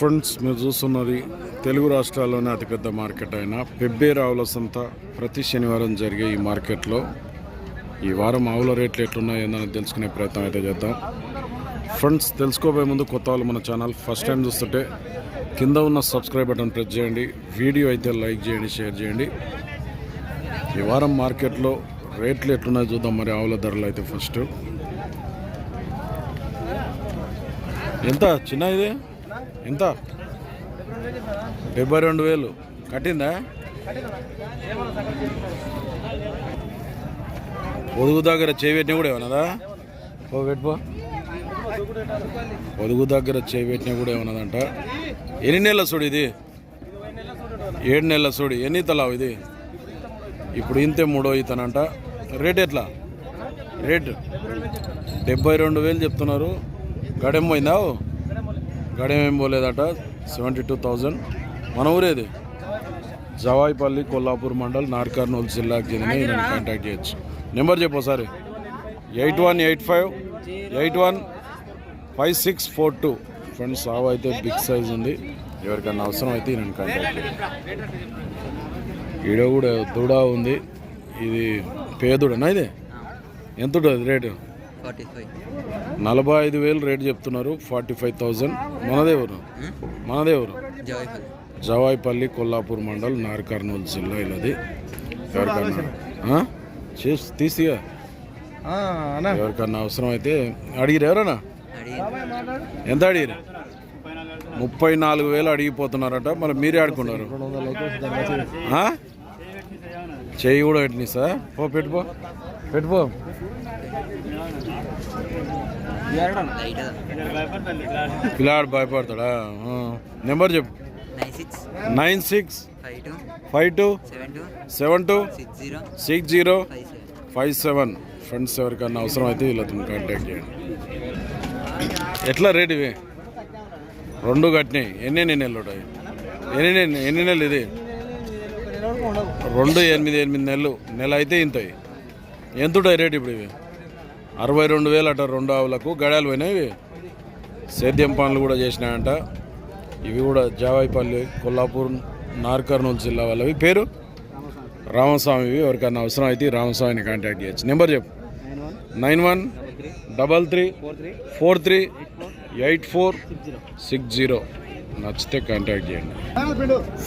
Friends మీరు చూస్తున్నది తెలుగు రాష్ట్రాల్లోనే అతిపెద్ద మార్కెట్ అయిన పెబ్బేరావుల సంత. ప్రతి శనివారం జరిగే ఈ మార్కెట్లో ఈ వారం ఆవుల రేట్లు ఎట్లున్నాయో ఏందని తెలుసుకునే ప్రయత్నం అయితే చేద్దాం. ఫ్రెండ్స్ తెలుసుకోబోయే ముందు కొత్త వాళ్ళు మన ఛానల్ ఫస్ట్ టైం చూస్తుంటే కింద ఉన్న సబ్స్క్రైబ్ బటన్ ప్రెస్ చేయండి వీడియో అయితే లైక్ చేయండి షేర్ చేయండి. ఈ వారం మార్కెట్లో రేట్లు ఎట్లున్నాయో చూద్దాం మరి ఆవుల ధరలు అయితే ఫస్ట్. ఎంత? చిన్న ఇది? ఎంత? డెబ్బై రెండు వేలు. కట్టిందా? పొదుగు దగ్గర చేపెట్టిన కూడా ఏమన్నదా? ఓ పెట్టుకో పొదుగు దగ్గర చేపెట్టిన కూడా ఏమన్నదంట? ఎన్ని నెలల చూడు ఇది? ఏడు నెలల చూడు ఎన్ని తలావు ఇది? ఇప్పుడు ఇంతే మూడో ఇతనంట రేట్ ఎట్లా? రేట్? డెబ్బై రెండు వేలు చెప్తున్నారు. గడెం పోయిందా? గడియం ఏం పోలేదట? సెవెంటీ టూ థౌజండ్ మన ఊరేది? జవాయిపల్లి కొల్లాపూర్ మండల్ నార్కర్నూలు జిల్లాకి చెందిన ఈయన కాంటాక్ట్ చేయొచ్చు. నెంబర్ చెప్పు ఒకసారి. Eight one eight five. Eight one five six four two. Friends సావు అయితే బిగ్ సైజ్ ఉంది. ఎవరికైనా అవసరం అయితే నేను కాంటాక్ట్ చేయండి ఈడ కూడా దూడ ఉంది. ఇది పేదుడనా ఇది? ఎంత ఉంటుంది రేటు? నలభై ఐదు వేలు రేటు చెప్తున్నారు. ఫార్టీ ఫైవ్ థౌజండ్ మనదేవరు? మనదేవరు? జవాయిపల్లి జవాయిపల్లి కొల్లాపూర్ మండల్ నార్ కర్నూలు జిల్లా ఇలాది. ఎవరికన్నా ఆ? చేసి తీసిగా ఎవరికన్నా అవసరం అయితే అడిగిరు ఎవరన్నా? ఎంత అడిగిరు? ముప్పై నాలుగు వేలు అడిగిపోతున్నారట. మరి మీరే ఆడుకున్నారు? చెయ్యి కూడా పెట్టినీ సార్? పో పెట్టుకో. పెట్టుకో. లైట్గా భయపడతాడా? నెంబర్ చెప్పు. Nine six five two seven two six zero five seven. Five seven friends ఎవరికన్నా అవసరం అయితే వీళ్ళతో కాంటాక్ట్ చేయండి. ఎట్లా రేట్ ఇవి? రెండు కట్టినాయి. ఎన్ని ఎన్ని నెలలు ఉంటాయి? ఎన్ని నెలలు ఎన్ని నెలలు ఇది? రెండు ఎనిమిది ఎనిమిది నెలలు. నెల అయితే ఇంతయి. ఎంత ఉంటాయి రేట్ ఇప్పుడు ఇవి? అరవై రెండు వేలు అట రెండు ఆవులకు. గడాలు పోయినాయి సేద్యం పనులు కూడా చేసినాయంట. ఇవి కూడా జావాయిపల్లి కొల్లాపూర్ నార్కర్నూలు జిల్లా వాళ్ళవి. పేరు? రామస్వామివి ఎవరికైనా అవసరం అయితే రామస్వామిని కాంటాక్ట్ చేయొచ్చు. నెంబర్ చెప్పు. Nine one double three four three eight four six zero. నచ్చితే కాంటాక్ట్ చేయండి.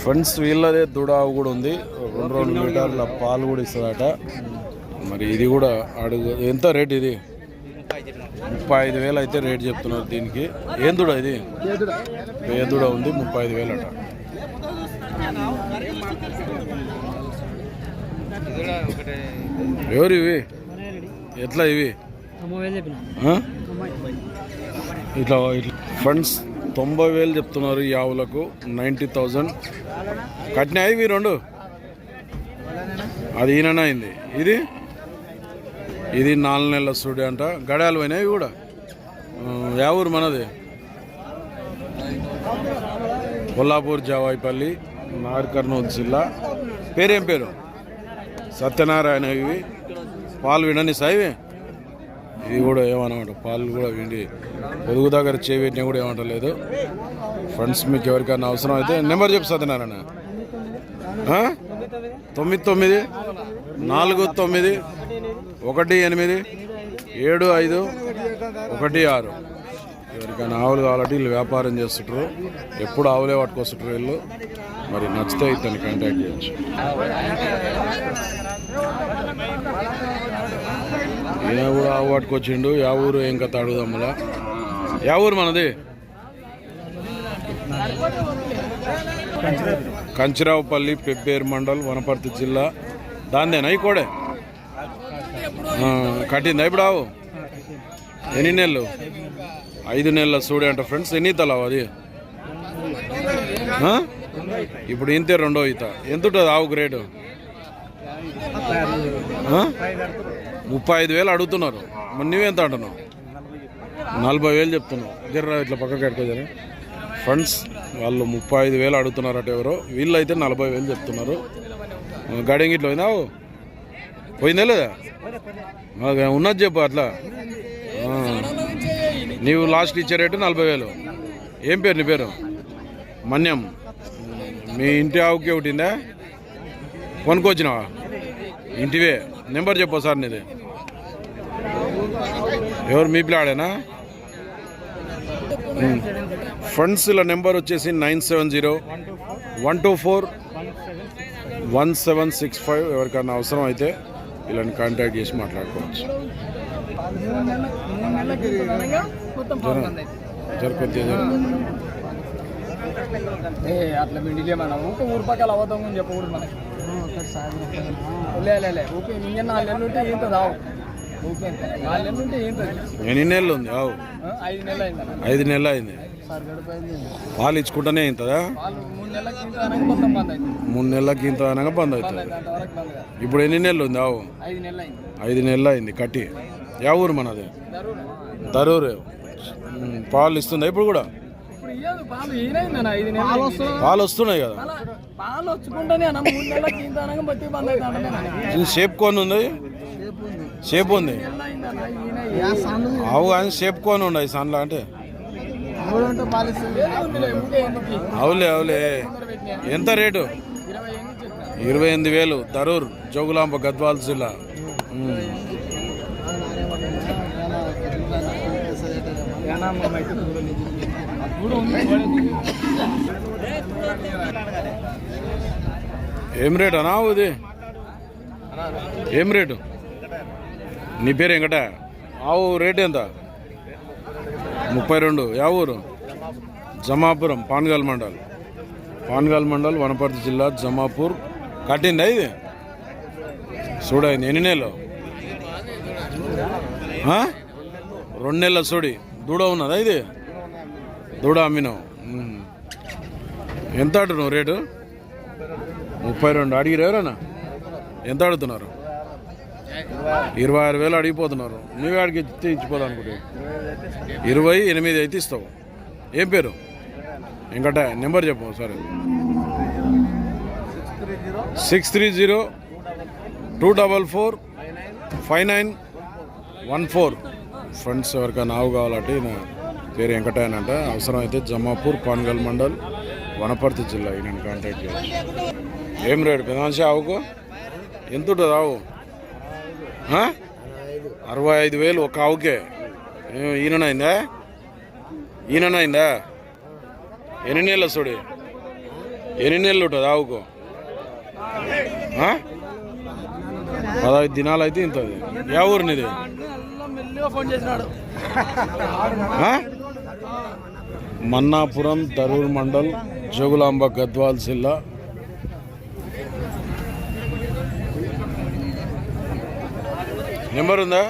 ఫ్రెండ్స్ వీళ్ళదే దుడావు కూడా ఉంది. రెండు రెండు లీటర్ల పాలు కూడా ఇస్తుందట మరి ఇది కూడా అడుగు. ఎంత రేట్ ఇది? ముప్పై ఐదు వేలు అయితే రేట్ చెప్తున్నారు దీనికి. ఏందుడ ఇది? పేదుడ ఉంది ముప్పై ఐదు వేలు అట ఎవరు ఇవి? ఎట్లా ఇవి? ఇట్లా ఇట్లా. ఫండ్స్ తొంభై వేలు చెప్తున్నారు ఈ ఆవులకు. Ninety thousand. కట్టినాయి ఇవి రెండు? అది ఈయననా అయింది. ఇది? ఇది నాలుగు నెలల స్టూడియో అంట. గడాలు పోయినాయి కూడా. యావూరు యా ఊరు మనది? కొల్లాపూర్ జావాయిపల్లి నాగర్కర్నూలు జిల్లా. పేరేం పేరు? సత్యనారాయణ ఇవి. పాలు వినని సాయివి? ఇది కూడా ఏమన్నమాట పాలు కూడా విండి. పొదుగు దగ్గర చేపెట్టినా కూడా ఏమంటలేదు. ఫ్రెండ్స్ మీకు ఎవరికైనా అవసరం అయితే నెంబర్ చెప్పు సత్యనారాయణ. తొమ్మిది తొమ్మిది నాలుగు తొమ్మిది ఒకటి ఎనిమిది ఏడు ఐదు ఒకటి ఆరు. ఎవరికైనా ఆవులు కావాలంటే వీళ్ళు వ్యాపారం చేస్తుంటారు ఎప్పుడు ఆవులే పట్టుకొస్తుంటారు వీళ్ళు. మరి నచ్చితే ఇతను కాంటాక్ట్ చేయొచ్చు. ఈయన కూడా ఆవు పట్టుకొచ్చిండు. యా ఊరు ఏం కథ అడుగుదాం యా ఊరు మనది? కంచిరావుపల్లి పెబ్బేరు మండల్ వనపర్తి జిల్లా. దాందేనా ఈ కోడే? కట్టిందా? ఇప్పుడు ఆవు? ఎన్ని నెలలు? ఐదు నెలల సూడి అంట ఫ్రెండ్స్ ఎన్ని తలావు అది? ఇప్పుడు ఇంతే రెండో ఈత. ఎంత ఉంటుంది ఆవు గ్రేడు ముప్పై ఐదు వేలు అడుగుతున్నారు. మరి నువ్వెంత అంటున్నావు? నలభై వేలు చెప్తున్నావు. జర్రా ఇట్లా పక్కకి కట్టుకోజరా ఫ్రెండ్స్ వాళ్ళు ముప్పై ఐదు వేలు అడుగుతున్నారట ఎవరో. వీళ్ళు అయితే నలభై వేలు చెప్తున్నారు. గడింగిట్లో ఇట్లా పోయిందా లేదా? ఉన్నది చెప్పు అట్లా. నీవు లాస్ట్ ఇచ్చే రేటు నలభై వేలు. ఏం పేరు నీ పేరు? మన్యం. మీ ఇంటి ఆవుకే ఒకటిందా కొనుక్కొచ్చినావా? ఇంటివే. నెంబర్ చెప్పు సార్ నీది. ఎవరు? మీ పిల్లాడేనా? ఫ్రెండ్స్ల నెంబర్ వచ్చేసి nine seven zero one two four one seven six five ఎవరికైనా అవసరం అయితే వీళ్ళని కాంటాక్ట్ చేసి మాట్లాడుకోవచ్చు. జర కొద్దిగా అట్లా మిండిలే మనం ఊకే ఊరు పక్కల అవతాం అని చెప్పకూడదు మనకి. ఇంజన్ నాలుగు నెలలు ఉంటే రావు. నాలుగు నెలలు ఉంటే ఎన్ని నెలలు ఉంది? ఐదు నెలలు అయింది ఐదు నెలలు అయింది. పాలు ఇచ్చుకుంటూనే అవుతుందా మూడు నెలలకి ఇంత అనగా బంద్ అవుతుంది. ఇప్పుడు ఎన్ని నెలలు ఉంది? ఆవు. ఐదు నెలలు అయింది కట్టి. యా ఊరు మనది? దరూరు పాలు ఇస్తుందా ఇప్పుడు కూడా? పాలు వస్తున్నాయి కదా. షేప్ కొని ఉంది? షేప్ ఉంది. ఆవు కానీ షేప్ కొని ఉండదు సన్లా అంటే మూడంటే పాలు ఇస్తుంది ఊకే ఎందుకు అవులే అవులే. ఎంత రేటు? ఇరవై ఎనిమిది వేలు. దరూర్ జోగులాంబ గద్వాల్ జిల్లా. ఏం రేట్ అనా ఇది ఏం రేటు? నీ పేరు ఎంకట ఆవు రేట్ ఎంత? ముప్పై రెండు. యా ఊరు? జమాపురం పాన్గాల్ మండల్. పాన్గాల్ మండల్ వనపర్తి జిల్లా జమాపూర్. కట్టిందా ఇది? చూడండి ఎన్ని నెలలు? రెండు నెలల చూడి దూడ ఉన్నదా ఇది? దూడ అమ్మినావు ఎంత అడుగుతున్నావు రేటు? ముప్పై రెండు. అడిగిరు ఎవరన్నా? ఎంత అడుగుతున్నారు ఇరవై ఆరు వేలు అడిగిపోతున్నారు. నువ్వే అడిగి ఇస్తే ఇచ్చిపోదాం అనుకుంటే ఇరవై ఎనిమిది అయితే ఇస్తావు. ఏం పేరు? ఇంకట నెంబర్ చెప్పు సరే six three zero two double four five nine one four. Friends ఎవరికైనా ఆవు కావాలంటే ఈయన పేరు వెంకటాయనంట అవసరం అయితే జమాపూర్ పాన్గల్ మండల్ వనపర్తి జిల్లా ఈయన కాంటాక్ట్ చేయాలి ఏం రేటు? పెదమనిషి ఆవుకు? ఎంత ఉంటుంది ఆవు? అరవై ఐదు వేలు ఒక ఆవుకే. ఈయననైందా? ఈయననైందా? ఎన్ని నెలలు చూడు ఎన్ని నెలలు ఉంటుంది ఆవుకు? పదహైదు దినాలు అయితే ఇంతది. యా ఊరినిది? మన్నాపురం దరూర్ మండల్ జోగులాంబ గద్వాల్ జిల్లా. నెంబర్ ఉందా?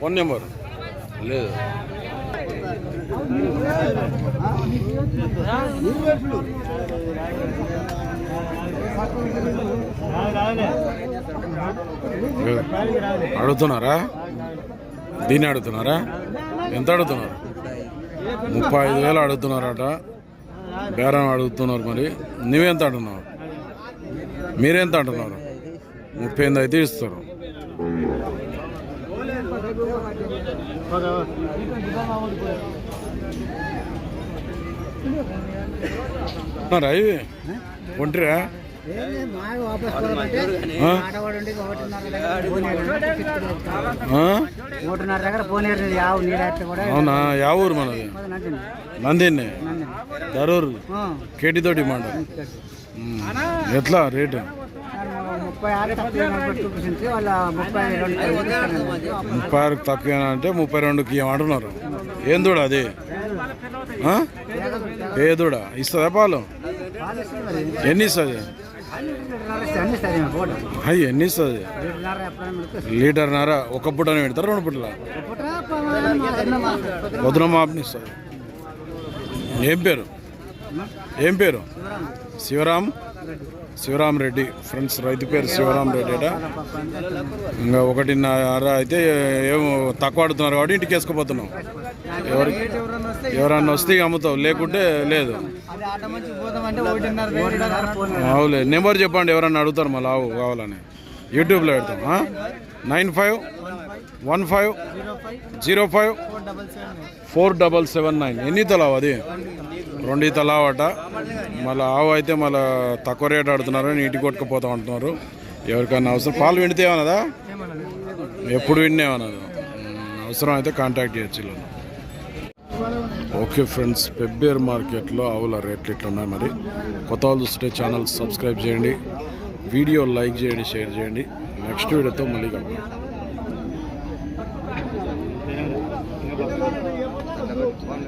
Phone number. లేదు. అడుగుతున్నారా? దీన్ని అడుగుతున్నారా? ఎంత అడుగుతున్నారు? ముప్పై ఐదు వేలు అడుగుతున్నారట. బేరం అడుగుతున్నారు మరి. నువ్వెంత అంటున్నావు మీరెంత అంటున్నారు? ముప్పై ఎనిమిది అయితే ఇస్తారు. ఉన్నారా ఇవి ఒంటిరా ఆ? ఆ? ఒకటిన్నర దగ్గర పోనీరు యావు నీరు కూడా అవునా యా ఊరు మనది నందిని. నందిని దరూర్ ఆ. కేటీతోటి మాట ఎట్లా రేటు ముప్పై ఆరు తక్కువ వాళ్ళ ముప్పై రెండు. ముప్పై ఆరుకు తక్కువ అంటే ముప్పై రెండుకి ఏమంటున్నారు ఏం దూడ అది? ఏ దూడ ఇస్తుందా పాలు. ఎన్ని ఇస్తుంది. అయ్యి ఎన్ని ఇస్తుంది? లీటర్ నర ఒక పూటనే పెడతారు రెండు పూటల? పొద్దున మాపని ఇస్తుంది. ఏం పేరు? ఏం పేరు? శివరాం శివరామ్ రెడ్డి ఫ్రెండ్స్ రైతు పేరు శివరామ్ రెడ్డి అట ఇంకా ఒకటిన్నర అయితే ఏమో తక్కువ ఆడుతున్నారు కాబట్టి ఇంటికి వేసుకుపోతున్నాం. ఎవరి ఎవరన్నా వస్తే అమ్ముతావు లేకుంటే లేదు. అవులే నెంబర్ చెప్పండి ఎవరన్నా అడుగుతారు మళ్ళీ ఆవు కావాలని. యూట్యూబ్లో పెడతాం nine five one five zero five four double seven nine. ఎన్ని తలావు అది? రెండు తలావట. మళ్ళీ ఆవు అయితే మళ్ళీ తక్కువ రేట్ ఆడుతున్నారు నీటి కొట్టుకుపోతా ఉంటున్నారు. ఎవరికైనా అవసరం పాలు విండితే ఏమన్నదా ఎప్పుడు విన్నేమన్నది అవసరం అయితే కాంటాక్ట్ చేయొచ్చు ఓకే ఫ్రెండ్స్ పెబ్బేర్ మార్కెట్లో ఆవుల రేట్లు ఇట్లా ఉన్నాయి మరి. కొత్త వాళ్ళు చూస్తే ఛానల్ సబ్స్క్రైబ్ చేయండి. వీడియో లైక్ చేయండి షేర్ చేయండి. నెక్స్ట్ వీడియోతో మళ్ళీ కలుగుతాం